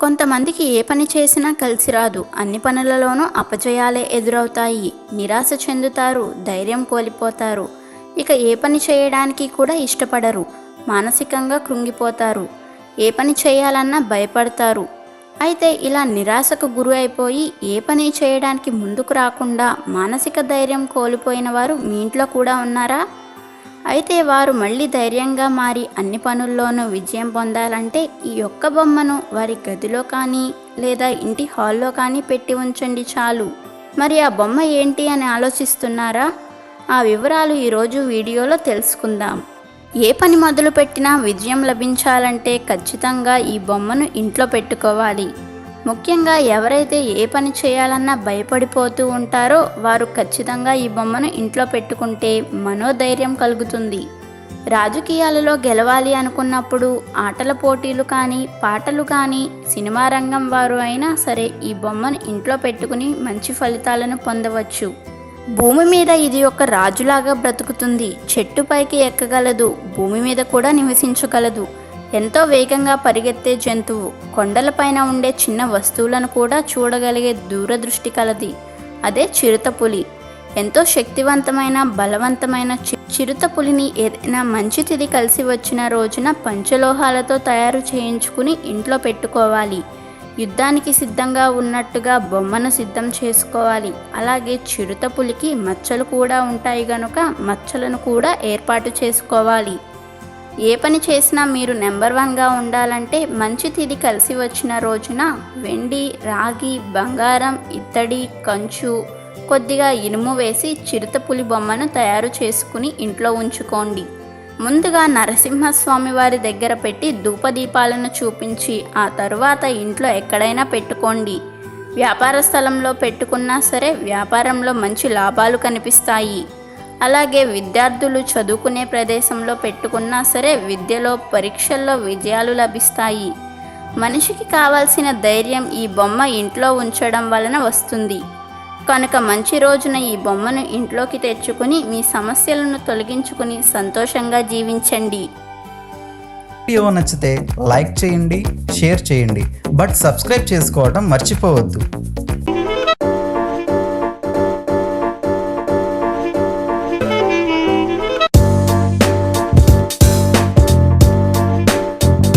కొంతమందికి ఏ పని చేసినా కలిసి రాదు. అన్ని పనులలోనూ అపజయాలే ఎదురవుతాయి. నిరాశ చెందుతారు. ధైర్యం కోల్పోతారు. ఇక ఏ పని చేయడానికి కూడా ఇష్టపడరు. మానసికంగా కృంగిపోతారు. ఏ పని చేయాలన్నా భయపడతారు. అయితే ఇలా నిరాశకు గురి అయిపోయి ఏ పని చేయడానికి ముందుకు రాకుండా మానసిక ధైర్యం కోల్పోయిన వారు మీ ఇంట్లో కూడా ఉన్నారా? అయితే వారు మళ్ళీ ధైర్యంగా మారి అన్ని పనుల్లోనూ విజయం పొందాలంటే ఈ ఒక్క బొమ్మను వారి గదిలో కానీ లేదా ఇంటి హాల్లో కానీ పెట్టి ఉంచండి చాలు. మరి ఆ బొమ్మ ఏంటి అని ఆలోచిస్తున్నారా? ఆ వివరాలు ఈరోజు వీడియోలో తెలుసుకుందాం. ఏ పని మొదలుపెట్టినా విజయం లభించాలంటే ఖచ్చితంగా ఈ బొమ్మను ఇంట్లో పెట్టుకోవాలి. ముఖ్యంగా ఎవరైతే ఏ పని చేయాలన్నా భయపడిపోతూ ఉంటారో వారు ఖచ్చితంగా ఈ బొమ్మను ఇంట్లో పెట్టుకుంటే మనోధైర్యం కలుగుతుంది. రాజకీయాలలో గెలవాలి అనుకున్నప్పుడు ఆటల పోటీలు కానీ పాటలు కానీ సినిమా రంగం వారు అయినా సరే ఈ బొమ్మను ఇంట్లో పెట్టుకుని మంచి ఫలితాలను పొందవచ్చు. భూమి మీద ఇది ఒక రాజులాగా బ్రతుకుతుంది. చెట్టు పైకి ఎక్కగలదు. భూమి మీద కూడా నివసించగలదు. ఎంతో వేగంగా పరిగెత్తే జంతువు కొండలపైన ఉండే చిన్న వస్తువులను కూడా చూడగలిగే దూరదృష్టి కలది. అదే చిరుతపులి ఎంతో శక్తివంతమైన బలవంతమైన చి- చిరుతపులిని ఏదైనా మంచి తిది కలిసి వచ్చిన రోజున పంచలోహాలతో తయారు చేయించుకుని ఇంట్లో పెట్టుకోవాలి. యుద్ధానికి సిద్ధంగా ఉన్నట్టుగా బొమ్మను సిద్ధం చేసుకోవాలి. అలాగే చిరుతపులికి మచ్చలు కూడా ఉంటాయి గనుక మచ్చలను కూడా ఏర్పాటు చేసుకోవాలి. ఏ పని చేసినా మీరు నెంబర్ వన్గా ఉండాలంటే మంచి తిది కలిసి వచ్చిన రోజున వెండి రాగి బంగారం ఇత్తడి కంచు కొద్దిగా ఇనుము వేసి చిరుతపులి బొమ్మను తయారు చేసుకుని ఇంట్లో ఉంచుకోండి. ముందుగా నరసింహస్వామి వారి దగ్గర పెట్టి ధూపదీపాలను చూపించి ఆ తరువాత ఇంట్లో ఎక్కడైనా పెట్టుకోండి. వ్యాపార స్థలంలో పెట్టుకున్నా సరే వ్యాపారంలో మంచి లాభాలు కనిపిస్తాయి. అలాగే విద్యార్థులు చదువుకునే ప్రదేశంలో పెట్టుకున్నా సరే విద్యలో పరీక్షల్లో విజయాలు లభిస్తాయి. మనిషికి కావాల్సిన ధైర్యం ఈ బొమ్మ ఇంట్లో ఉంచడం వలన వస్తుంది. కనుక మంచి రోజున ఈ బొమ్మను ఇంట్లోకి తెచ్చుకుని మీ సమస్యలను తొలగించుకుని సంతోషంగా జీవించండి. వీడియో నచ్చితే లైక్ చేయండి షేర్ చేయండి. బట్ సబ్స్క్రైబ్ చేసుకోవడం మర్చిపోవద్దు.